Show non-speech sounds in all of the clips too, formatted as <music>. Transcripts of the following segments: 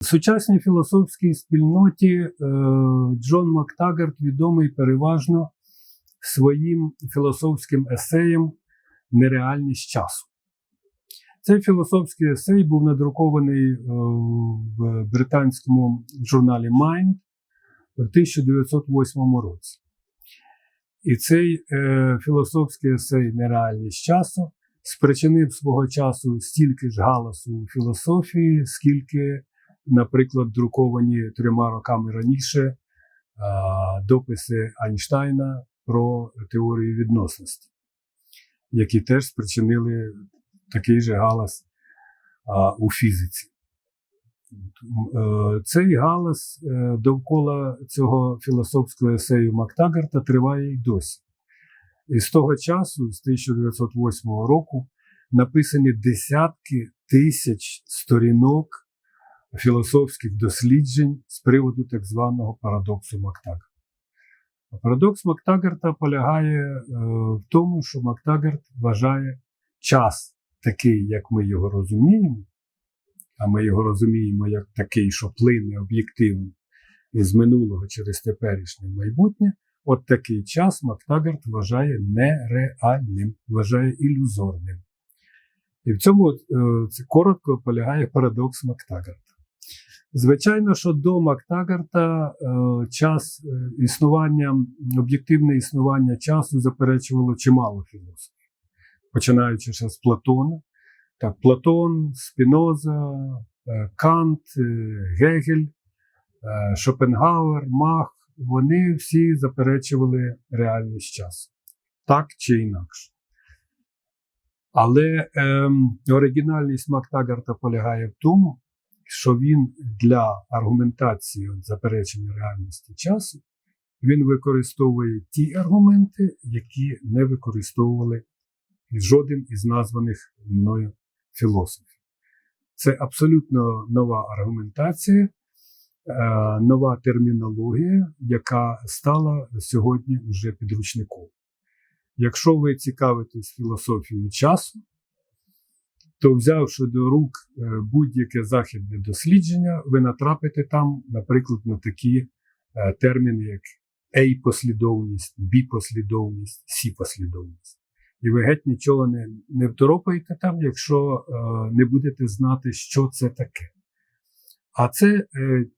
В сучасній філософській спільноті е, Джон Мактагарт відомий переважно своїм філософським есеєм Нереальність часу. Цей філософський есей був надрукований е, в британському журналі Mind в 1908 році. І цей е, філософський есей Нереальність часу спричинив свого часу стільки ж галасу у філософії, скільки, наприклад, друковані трьома роками раніше е, дописи Айнштайна про теорію відносності, які теж спричинили такий же галас у фізиці. Е, Цей галас е, довкола цього філософського есею Мактагарта триває й досі. І з того часу, з 1908 року, написані десятки тисяч сторінок філософських досліджень з приводу так званого парадоксу Мактагарта. Парадокс Мактагарта полягає е, в тому, що Мактагарт вважає час такий, як ми його розуміємо, а ми його розуміємо як такий, що плине об'єктивно із минулого через теперішнє майбутнє, от такий час Мактагарт вважає нереальним, вважає ілюзорним. І в цьому е, це коротко полягає парадокс Мактагарта. Звичайно, що до Мактагарта е, час е, існування, об'єктивне існування часу заперечувало чимало філософів, починаючи ще з Платона. Так, Платон, Спіноза, е, Кант, Гегель, Шопенгауер, Мах, вони всі заперечували реальність часу. Так чи інакше. Але ем, оригінальність Мактагарта полягає в тому, що він для аргументації от, заперечення реальності часу він використовує ті аргументи, які не використовували жоден із названих мною філософів. Це абсолютно нова аргументація, е, нова термінологія, яка стала сьогодні вже підручником. Якщо ви цікавитесь філософією часу, то взявши до рук е, будь-яке західне дослідження, ви натрапите там, наприклад, на такі е, терміни, як A-послідовність, B-послідовність, C-послідовність. І ви геть нічого не, не второпаєте там, якщо е, не будете знати, що це таке. А це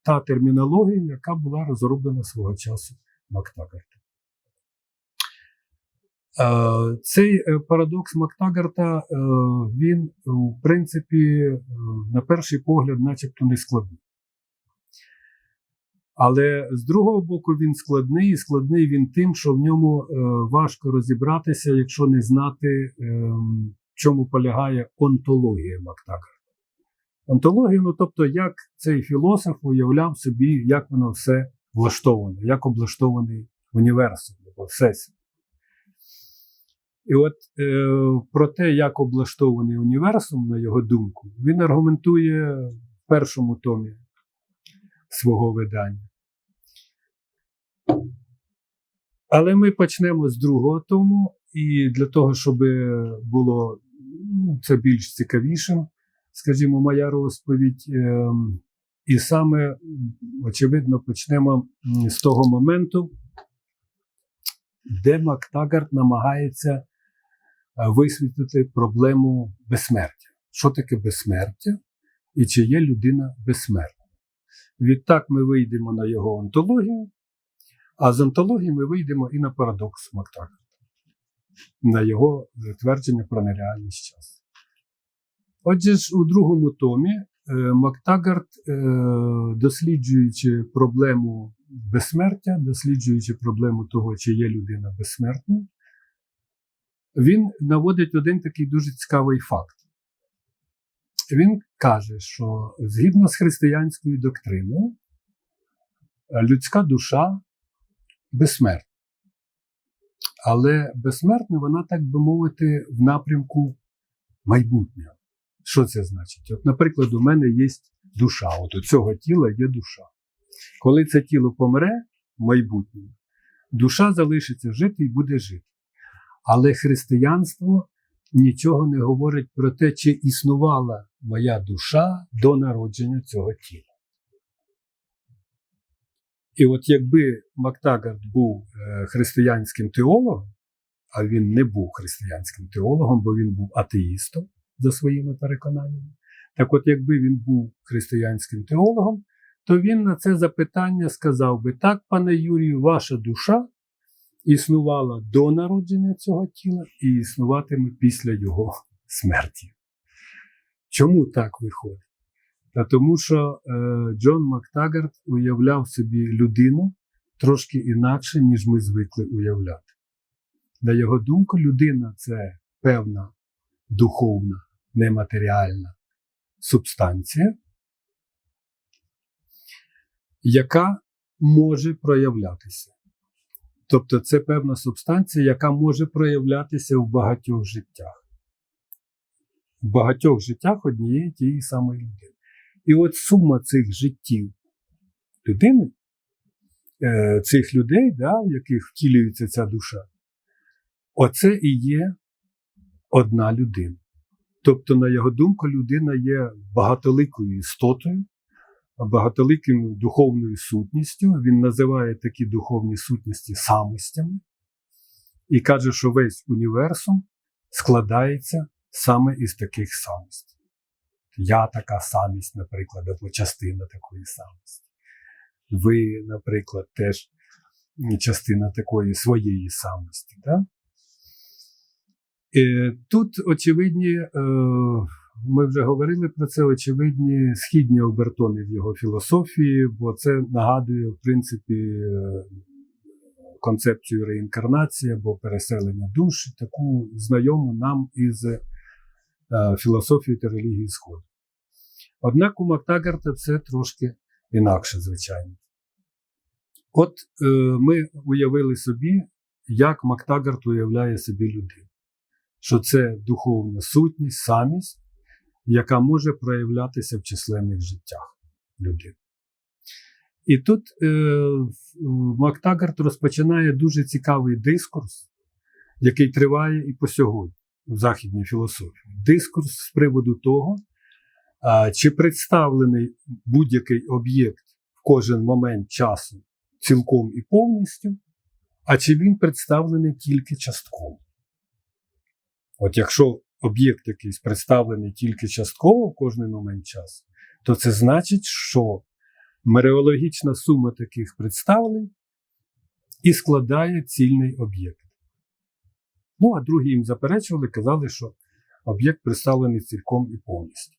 та термінологія, яка була розроблена свого часу Мактагартом. Е, цей е, парадокс Мактагарта, е, він, в принципі, на перший погляд, начебто не складний. Але з другого боку, він складний, і складний він тим, що в ньому важко розібратися, якщо не знати, е, в чому полягає онтологія Мактагарта. Онтологія, ну тобто, як цей філософ уявляв собі, як воно все влаштовано, як облаштований універсум або всесвіт. І от е, про те, як облаштований універсум, на його думку, він аргументує в першому томі свого видання. Але ми почнемо з другого тому, і для того, щоб було ну, це більш цікавішим, скажімо, моя розповідь. Е, і саме, очевидно, почнемо з того моменту, де Мактагарт намагається висвітлити проблему безсмертя. Що таке безсмертя і чи є людина безсмертна? Відтак ми вийдемо на його онтологію, а з онтології ми вийдемо і на парадокс Мактагарта, на його твердження про нереальність часу. Отже ж, у другому томі Мактагарт, досліджуючи проблему безсмертя, досліджуючи проблему того, чи є людина безсмертна, він наводить один такий дуже цікавий факт. Він каже, що згідно з християнською доктриною, людська душа безсмертна. Але безсмертна вона, так би мовити, в напрямку майбутнього. Що це значить? От, наприклад, у мене є душа. От у цього тіла є душа. Коли це тіло помре в майбутньому, душа залишиться жити і буде жити. Але християнство нічого не говорить про те, чи існувала моя душа до народження цього тіла. І от якби Мактагард був е, християнським теологом, а він не був християнським теологом, бо він був атеїстом за своїми переконаннями. Так от, якби він був християнським теологом, то він на це запитання сказав би: так, пане Юрію, ваша душа існувала до народження цього тіла і існуватиме після його смерті. Чому так виходить? Та тому що е, Джон Мактагард уявляв собі людину трошки інакше, ніж ми звикли уявляти. На його думку, людина це певна духовна, нематеріальна субстанція, яка може проявлятися. Тобто це певна субстанція, яка може проявлятися в багатьох життях. В багатьох життях однієї тієї самої людини. І от сума цих життів людини, е, цих людей, да, в яких втілюється ця душа, оце і є одна людина. Тобто, на його думку, людина є багатоликою істотою, багатоликим духовною сутністю. Він називає такі духовні сутності самостями і каже, що весь універсум складається саме із таких самостей. Я така самість, наприклад, або частина такої самості. Ви, наприклад, теж частина такої своєї самості. Да? Е, Тут очевидні, е, ми вже говорили про це, очевидні східні обертони в його філософії, бо це нагадує, в принципі, е, концепцію реінкарнації або переселення душ, таку знайому нам із філософії та релігії Сходу. Однак у Мактагарта все трошки інакше, звичайно. От е, ми уявили собі, як Мактагарт уявляє собі людину що це духовна сутність, самість, яка може проявлятися в численних життях людини. І тут е, Мактагарт розпочинає дуже цікавий дискурс, який триває і по сьогодні в західній філософії. Дискурс з приводу того, а, чи представлений будь-який об'єкт в кожен момент часу цілком і повністю, а чи він представлений тільки частково. От якщо об'єкт якийсь представлений тільки частково в кожний момент часу, то це значить, що мереологічна сума таких представлень і складає цільний об'єкт. Ну, а другі їм заперечували, казали, що об'єкт представлений цілком і повністю.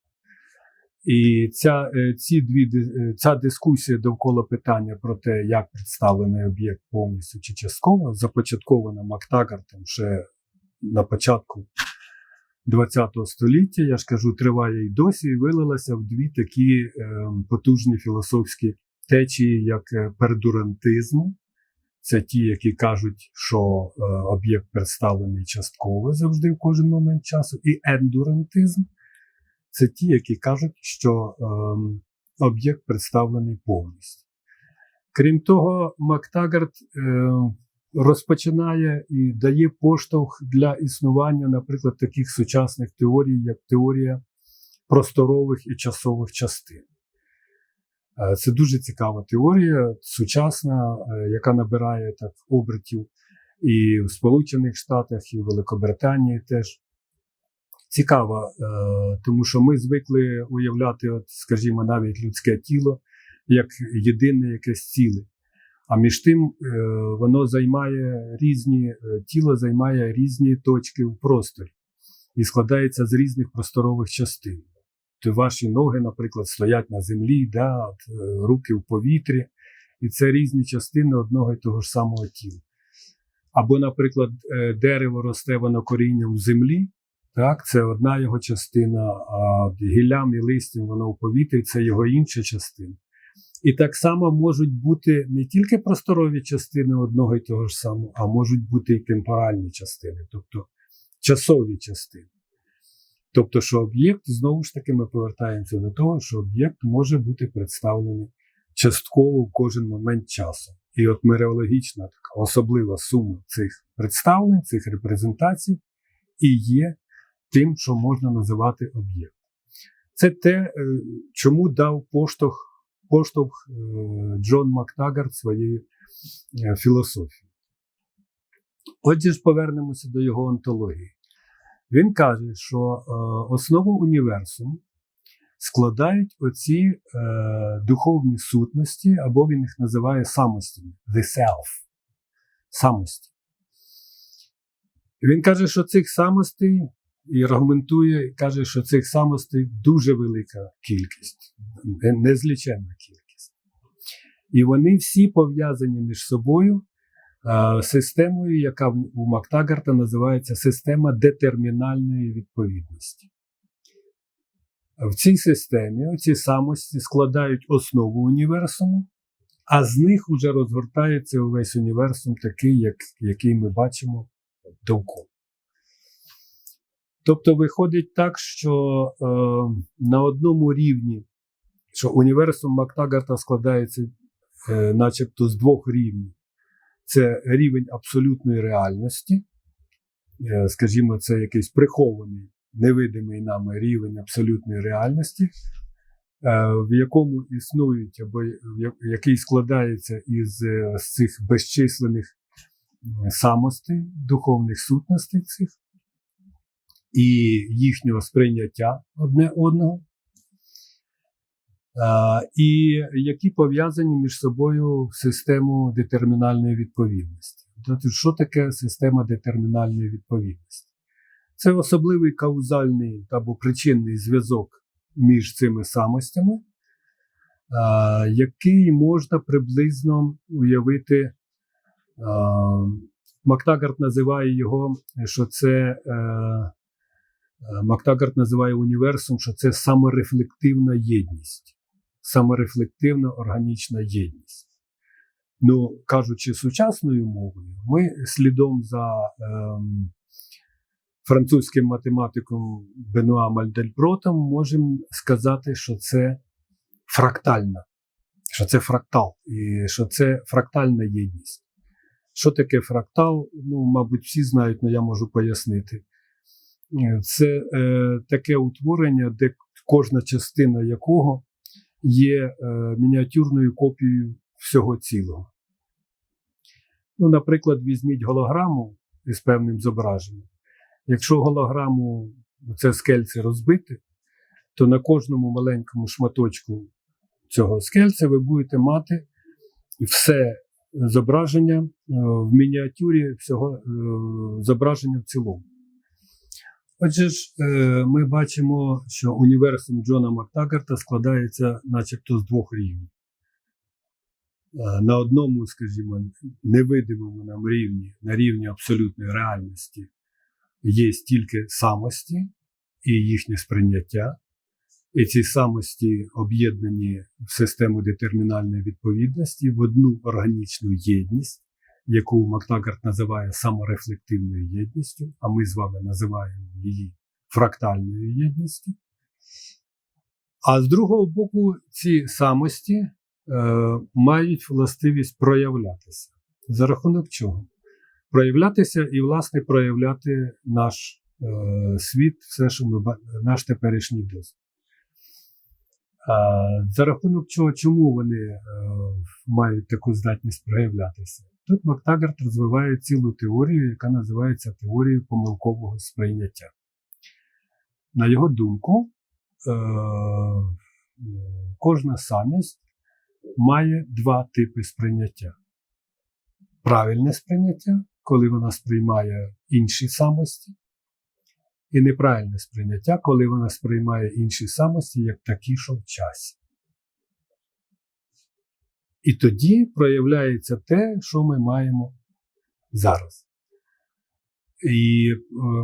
І ця е, ці дві, е, ця дискусія довкола питання про те, як представлений об'єкт повністю чи частково, започаткована Мактагартом ще на початку ХХ століття, я ж кажу, триває і досі, і вилилася в дві такі е, потужні філософські течії, як е, пердурантизм. Це ті, які кажуть, що е, об'єкт представлений частково завжди в кожен момент часу, і ендурантизм це ті, які кажуть, що е, об'єкт представлений повністю. Крім того, Мактагард е, розпочинає і дає поштовх для існування, наприклад, таких сучасних теорій, як теорія просторових і часових частин. Е, це дуже цікава теорія, сучасна, е, яка набирає так обертів і в Сполучених Штатах, і в Великобританії теж. Цікава, е, тому що ми звикли уявляти, от, скажімо, навіть людське тіло як єдине якесь ціле. А між тим е, воно займає різні е, тіло займає різні точки в просторі і складається з різних просторових частин. То ваші ноги, наприклад, стоять на землі, да, е, руки в повітрі, і це різні частини одного і того ж самого тіла. Або, наприклад, дерево росте воно корінням в землі, так, це одна його частина, а гіллям і листям воно в повітрі це його інша частина. І так само можуть бути не тільки просторові частини одного і того ж самого, а можуть бути і темпоральні частини, тобто часові частини. Тобто, що об'єкт, знову ж таки, ми повертаємося до того, що об'єкт може бути представлений частково в кожен момент часу. І от мереологічна така особлива сума цих представлень, цих репрезентацій і є тим, що можна називати об'єкт. Це те, е, чому дав поштовх поштовх е, Джон Мактагард своєї е, філософії. Отже ж, повернемося до його онтології. Він каже, що е, основу універсуму складають оці духовні сутності, або він їх називає самостями, the self. Самості. Він каже, що цих самостей і аргументує, каже, що цих самостей дуже велика кількість, не- незліченна кількість. І вони всі пов'язані між собою е, системою, яка у Мактагарта називається система детермінальної відповідності. В цій системі ці самості складають основу універсуму, а з них вже розгортається увесь універсум, такий, як, який ми бачимо довкола. Тобто виходить так, що е, на одному рівні, що універсум Мактагарта складається е, начебто з двох рівнів. Це рівень абсолютної реальності, е, скажімо, це якийсь прихований, невидимий нами рівень абсолютної реальності, е, в якому існують, або який складається із е, з цих безчисленних самостей, духовних сутностей цих і їхнього сприйняття одне одного, і які пов'язані між собою в систему детермінальної відповідності. Тобто, що таке система детермінальної відповідності? Це особливий каузальний або причинний зв'язок між цими самостями, який можна приблизно уявити. Мактагард називає його, що це е, Мактагард називає універсум, що це саморефлективна єдність, саморефлективна органічна єдність. Ну, кажучи сучасною мовою, ми слідом за ем, французьким математиком Бенуа Мальдельбротом можемо сказати, що це фрактальна, що це фрактал, і що це фрактальна єдність. Що таке фрактал? Ну, мабуть, всі знають, але я можу пояснити. Це е, таке утворення, де кожна частина якого є е, мініатюрною копією всього цілого. Ну, наприклад, візьміть голограму із певним зображенням. Якщо голограму це скельце розбити, то на кожному маленькому шматочку цього скельця ви будете мати все зображення е, в мініатюрі всього зображення в цілому. Отже ж, е, ми бачимо, що універсум Джона Мактагарта складається начебто з двох рівнів. Е, На одному, скажімо, невидимому нам рівні, на рівні абсолютної реальності, є стільки самості і їхнє сприйняття, і ці самості об'єднані в систему детермінальної відповідності в одну органічну єдність, яку Мактагард називає саморефлективною єдністю, а ми з вами називаємо її фрактальною єдністю. А з другого боку, ці самості е, мають властивість проявлятися. За рахунок чого? Проявлятися і, власне, проявляти наш е, світ, все, що ми наш теперішній досвід. За рахунок чого, чому вони е, мають таку здатність проявлятися? Тут Мактагард розвиває цілу теорію, яка називається теорією помилкового сприйняття. На його думку, е, кожна самість має два типи сприйняття: правильне сприйняття, коли вона сприймає інші самості, і неправильне сприйняття, коли вона сприймає інші самості як такі, що в часі. І тоді проявляється те, що ми маємо зараз. І е,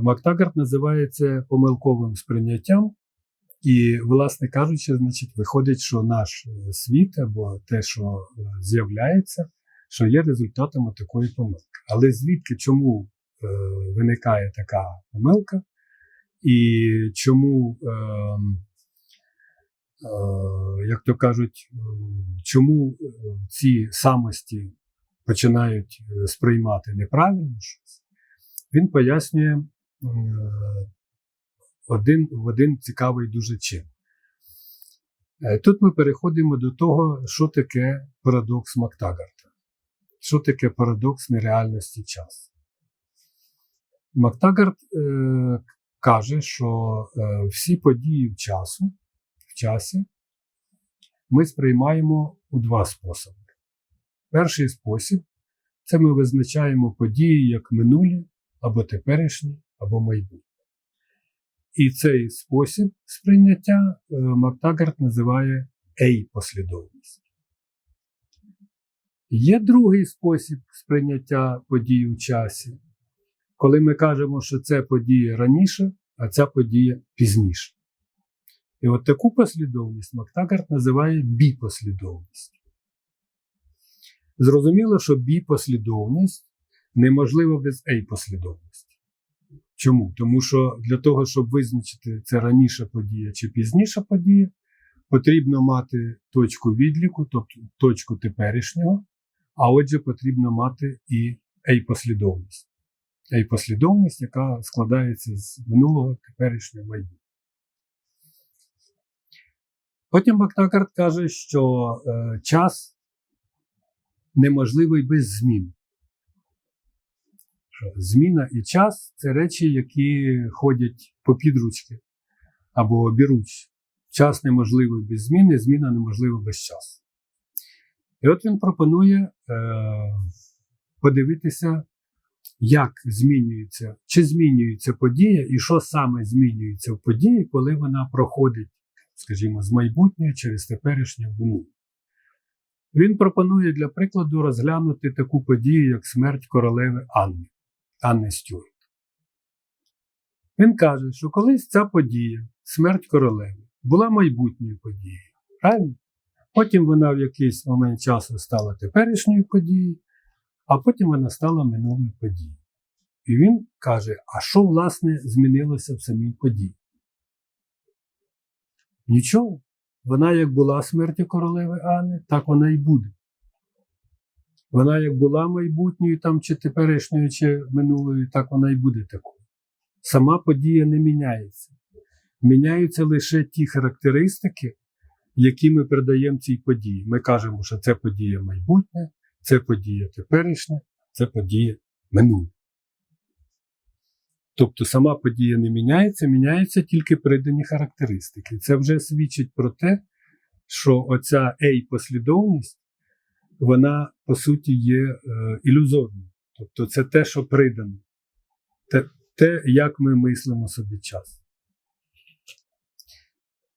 Мактагард називає це помилковим сприйняттям. І, власне кажучи, значить, виходить, що наш світ або те, що е, з'являється, що є результатом такої помилки. Але звідки чому е, виникає така помилка, і чому, е, як то кажуть, е, чому е, ці самості починають е, сприймати неправильно щось, він пояснює е, один, один цікавий дуже чин. Е, Тут ми переходимо до того, що таке парадокс Мактагарта. Що таке парадокс нереальності часу. Мактагарт е, каже, що е, всі події часу, часі ми сприймаємо у два способи. Перший спосіб це ми визначаємо події як минулі або теперішні, або майбутнє. І цей спосіб сприйняття е, Мактагарт називає ей-послідовність. Є другий спосіб сприйняття подій у часі, коли ми кажемо, що це подія раніше, а ця подія пізніше. І от таку послідовність Мактагарт називає біпослідовність. Зрозуміло, що біпослідовність неможлива без ей-послідовності. Чому? Тому що для того, щоб визначити це раніша подія чи пізніша подія, потрібно мати точку відліку, тобто точку теперішнього, а отже, потрібно мати і ей-послідовність. Ей-послідовність, яка складається з минулого, теперішнього майбутнього. Потім Мактакарт каже, що е, час неможливий без змін. Що Зміна і час це речі, які ходять по підручки або обіруч. Час неможливий без зміни, зміна неможлива без часу. І от він пропонує е, подивитися, як змінюється, чи змінюється подія, і що саме змінюється в події, коли вона проходить, скажімо, з майбутнього через теперішнє в. Він пропонує для прикладу розглянути таку подію, як смерть королеви Анни, Анни Стюарт. Він каже, що колись ця подія, смерть королеви, була майбутньою подією. Правильно? Потім вона в якийсь момент часу стала теперішньою подією, а потім вона стала минулою подією. І він каже: а що, власне, змінилося в самій події? Нічого. Вона як була смертю королеви Анни, так вона і буде. Вона як була майбутньою, там, чи теперішньою, чи минулою, так вона і буде такою. Сама подія не міняється. Міняються лише ті характеристики, які ми передаємо цій події. Ми кажемо, що це подія майбутнє, це подія теперішня, це подія минуле. Тобто сама подія не міняється, міняються тільки придані характеристики. Це вже свідчить про те, що оця ей-послідовність, вона по суті є е, ілюзорною. Тобто це те, що придано, те, те, як ми мислимо собі час.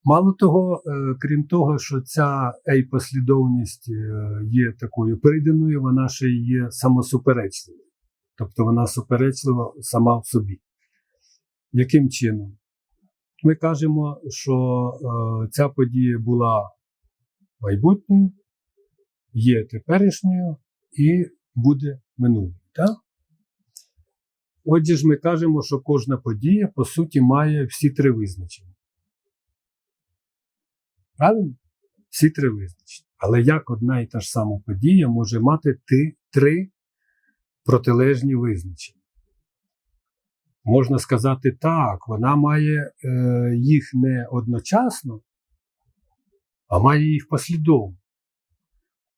Мало того, е, крім того, що ця ей-послідовність е, є такою приданою, вона ще й є самосуперечливою. Тобто вона суперечлива сама в собі. Яким чином? Ми кажемо, що е, ця подія була майбутньою, є теперішньою і буде минулою. Отже ж, ми кажемо, що кожна подія, по суті, має всі три визначення. Правильно? Всі три визначення. Але як одна і та ж сама подія може мати ти, три протилежні визначення? Можна сказати так, вона має е, їх не одночасно, а має їх послідовно.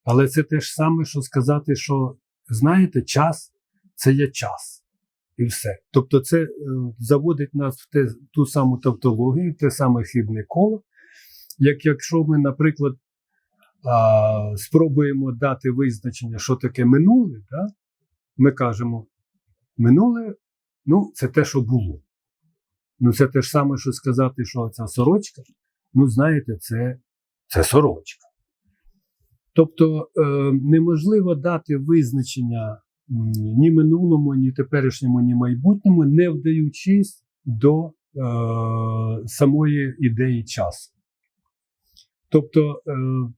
Але це те ж саме, що сказати, що, знаєте, час це є час. І все. Тобто, це е, заводить нас в те, ту саму тавтологію, те саме хибне коло. Як якщо ми, наприклад, а, спробуємо дати визначення, що таке минуле, да? ми кажемо, минуле ну, це те, що було. Ну, це те ж саме, що сказати, що ця сорочка, ну, знаєте, це, це сорочка. Тобто е, неможливо дати визначення ні минулому, ні теперішньому, ні майбутньому, не вдаючись до е, самої ідеї часу. Тобто е,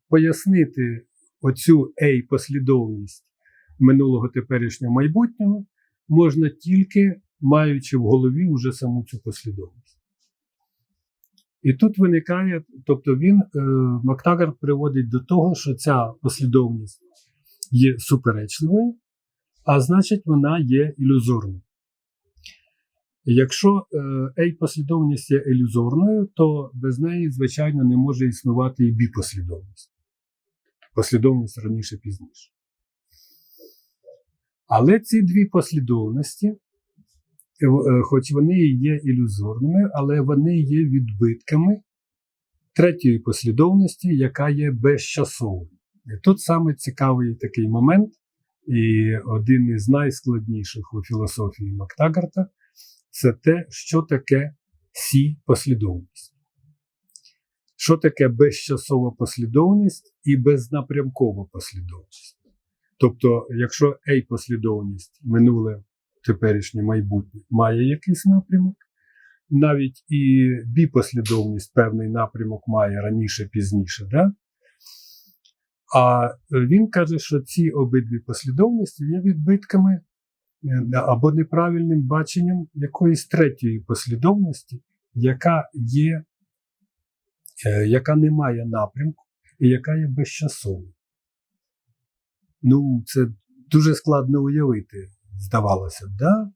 пояснити оцю ей-послідовність минулого, теперішнього, майбутнього можна тільки маючи в голові вже саму цю послідовність. І тут виникає, тобто він, е, Мактагард приводить до того, що ця послідовність є суперечливою, а значить, вона є ілюзорною. Якщо A-послідовність є ілюзорною, то без неї, звичайно, не може існувати і B-послідовність. Послідовність раніше пізніше. Але ці дві послідовності, хоч вони і є ілюзорними, але вони є відбитками третьої послідовності, яка є безчасовою. І тут саме цікавий такий момент, і один із найскладніших у філософії Мактагарта це те, що таке сі послідовність. Що таке безчасова послідовність і безнапрямкова послідовність? Тобто, якщо A послідовність минуле, теперішнє майбутнє має якийсь напрямок, навіть і B послідовність певний напрямок має раніше, пізніше. Да? А він каже, що ці обидві послідовності є відбитками або неправильним баченням якоїсь третьої послідовності, яка є, яка не має напрямку і яка є безчасовою. Ну, це дуже складно уявити, здавалося б, да?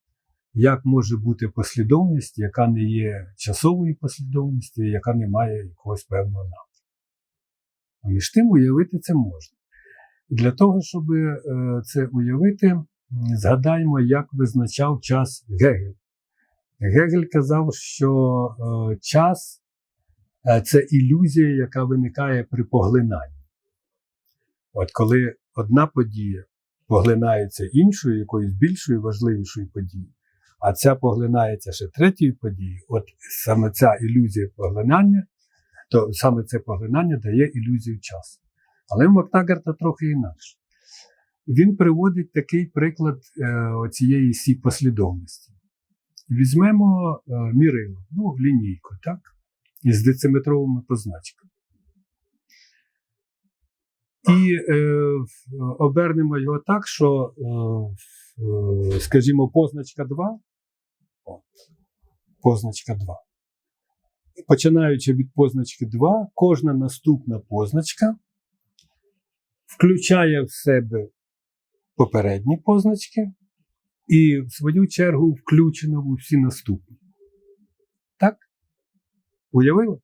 як може бути послідовність, яка не є часовою послідовністю, яка не має якогось певного напрямку. А між тим уявити це можна. Для того, щоб це уявити, згадаємо, як визначав час Гегель. Гегель казав, що час це ілюзія, яка виникає при поглинанні. От коли одна подія поглинається іншою, якоюсь більшою, важливішою подією, а ця поглинається ще третьою подією, от саме ця ілюзія поглинання, то саме це поглинання дає ілюзію часу. Але в Мактагарта трохи інакше. Він приводить такий приклад е, цієї сі послідовності. Візьмемо е, мірило, ну, лінійку, так? Із дециметровими позначками. І е, обернемо його так, що, е, скажімо, позначка 2. О, позначка 2. Починаючи від позначки 2, кожна наступна позначка включає в себе попередні позначки і, в свою чергу, включена в усі наступні. Так? Уявили?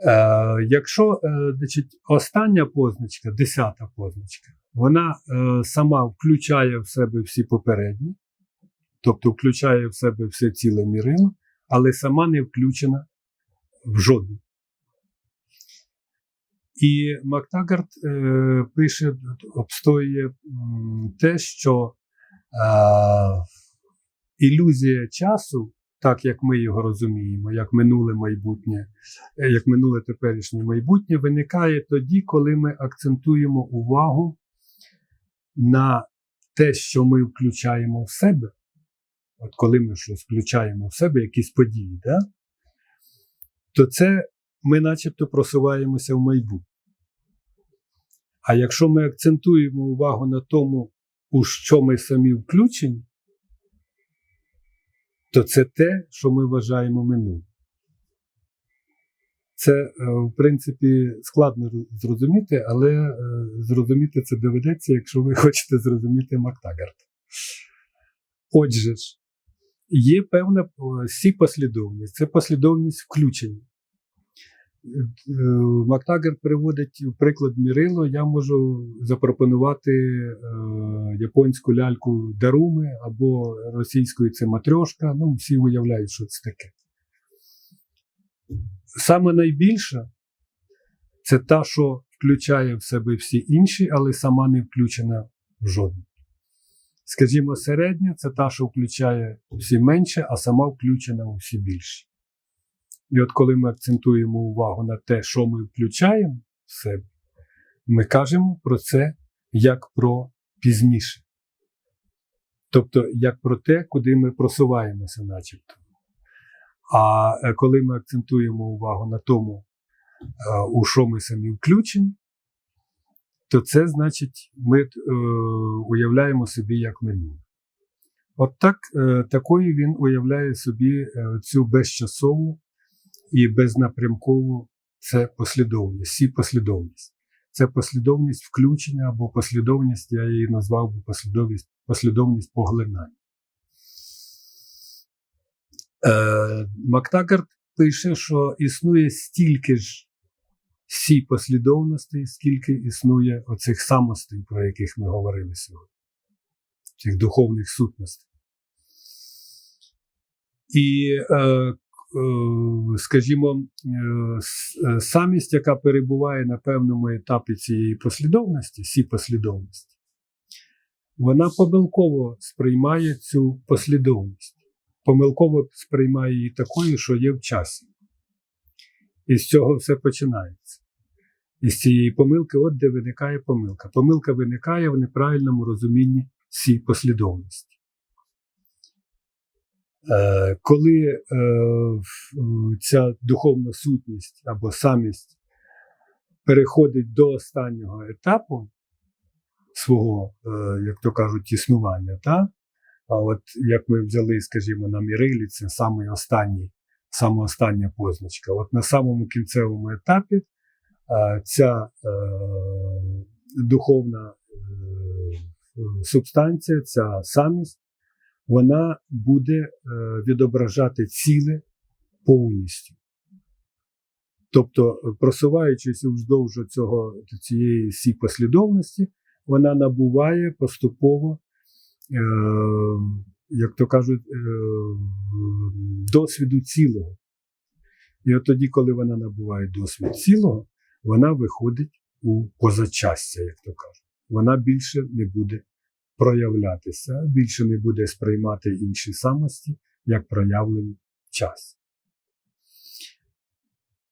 Е, Якщо е, значить, остання позначка, десята позначка, вона е, сама включає в себе всі попередні, тобто включає в себе все ціле мірило, але сама не включена в жодну. І Мактагард е, пише, обстоює те, що е, ілюзія часу, так як ми його розуміємо, як минуле майбутнє, як минуле теперішнє майбутнє, виникає тоді, коли ми акцентуємо увагу на те, що ми включаємо в себе. От коли ми щось включаємо в себе, якісь події, да? то це ми начебто просуваємося в майбутнє. А якщо ми акцентуємо увагу на тому, у що ми самі включені, то це те, що ми вважаємо минулим. Це, е, в принципі, складно зрозуміти, але е, зрозуміти це доведеться, якщо ви <laughs> хочете зрозуміти Мактагард. Отже ж, є певна сі послідовність, це послідовність включення. Мактагер приводить приклад Мірило, я можу запропонувати е, японську ляльку Даруми або російською це матрьошка. Ну, всі уявляють, що це таке. Саме найбільше це та, що включає в себе всі інші, але сама не включена в жодну. Скажімо, середня це та, що включає всі менше, а сама включена у всі більші. І от коли ми акцентуємо увагу на те, що ми включаємо в себе, ми кажемо про це як про пізніше. Тобто, як про те, куди ми просуваємося, начебто. А е, коли ми акцентуємо увагу на тому, е, у що ми самі включені, то це значить, ми е, уявляємо собі як минуле. От так, е, такою він уявляє собі е, цю безчасову і безнапрямково це послідовність, всі послідовність. Це послідовність включення або послідовність, я її назвав послідовність, послідовність поглинання. Е, Мактагарт пише, що існує стільки ж сій послідовностей, скільки існує оцих самостей, про яких ми говорили сьогодні, цих духовних сутностей. І, е, скажімо, е, е, самість, яка перебуває на певному етапі цієї послідовності, сі послідовності, вона помилково сприймає цю послідовність, помилково сприймає її такою, що є в часі. І з цього все починається. І з цієї помилки, от де виникає помилка. Помилка виникає в неправильному розумінні цій послідовності. Е, коли е, ця духовна сутність або самість переходить до останнього етапу свого, е, як то кажуть, існування, та? а от як ми взяли, скажімо, на Мірилі, це самий останній, саме остання позначка. От на самому кінцевому етапі е, ця е, духовна е, субстанція, ця самість, вона буде е, відображати ціле повністю. Тобто, е, просуваючись вздовж цього, цієї всій послідовності, вона набуває поступово, е, як то кажуть, е, досвіду цілого. І от тоді, коли вона набуває досвід цілого, вона виходить у позачастя, як то кажуть. Вона більше не буде проявлятися, більше не буде сприймати інші самості як проявлені в часі.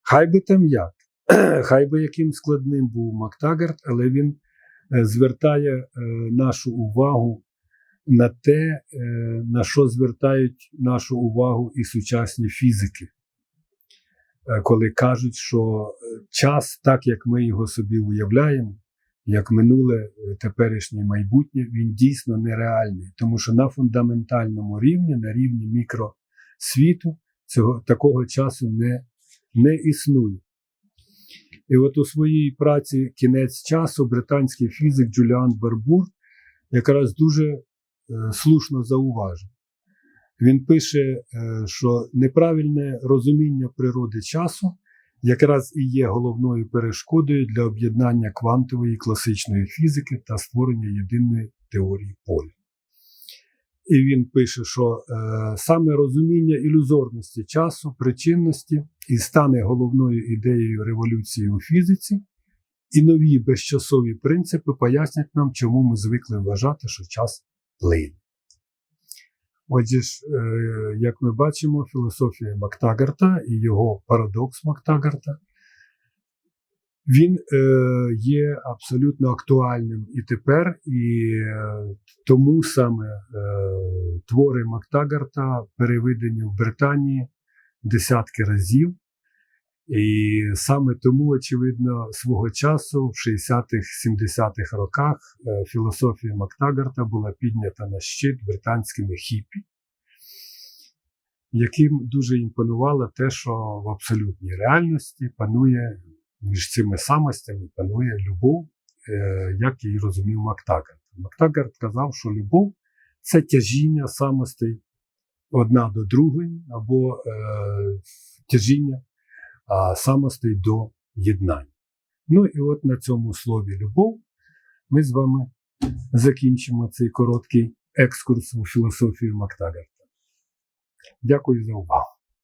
Хай би там як, <clears throat> хай би яким складним був Мактагарт, але він е, звертає е, нашу увагу на те, е, на що звертають нашу увагу і сучасні фізики, коли кажуть, що час, так як ми його собі уявляємо, як минуле, е, теперішнє майбутнє, він дійсно нереальний, тому що на фундаментальному рівні, на рівні мікросвіту, цього такого часу не, не існує. І от у своїй праці Кінець часу британський фізик Джуліан Барбур якраз дуже е, слушно зауважив. Він пише, е, що неправильне розуміння природи часу якраз і є головною перешкодою для об'єднання квантової класичної фізики та створення єдиної теорії поля. І він пише, що е, саме розуміння ілюзорності часу, причинності і стане головною ідеєю революції у фізиці, і нові безчасові принципи пояснять нам, чому ми звикли вважати, що час плине. Отже е, як ми бачимо, філософія Мактагарта і його парадокс Мактагарта, він е, є абсолютно актуальним і тепер, і е, тому саме твори Мактагарта переведені в Британії десятки разів. І саме тому, очевидно, свого часу, в 60-х, 70-х роках, е, філософія Мактагарта була піднята на щит британськими хіпі, яким дуже імпонувало те, що в абсолютній реальності панує між цими самостями панує любов, е, як її розумів Мактагарт. Мактагарт казав, що любов це тяжіння самостей одна до другої, або е, тяжіння а самостей до єднання. Ну і от на цьому слові любов ми з вами закінчимо цей короткий екскурс у філософію Мактагарта. Дякую за увагу.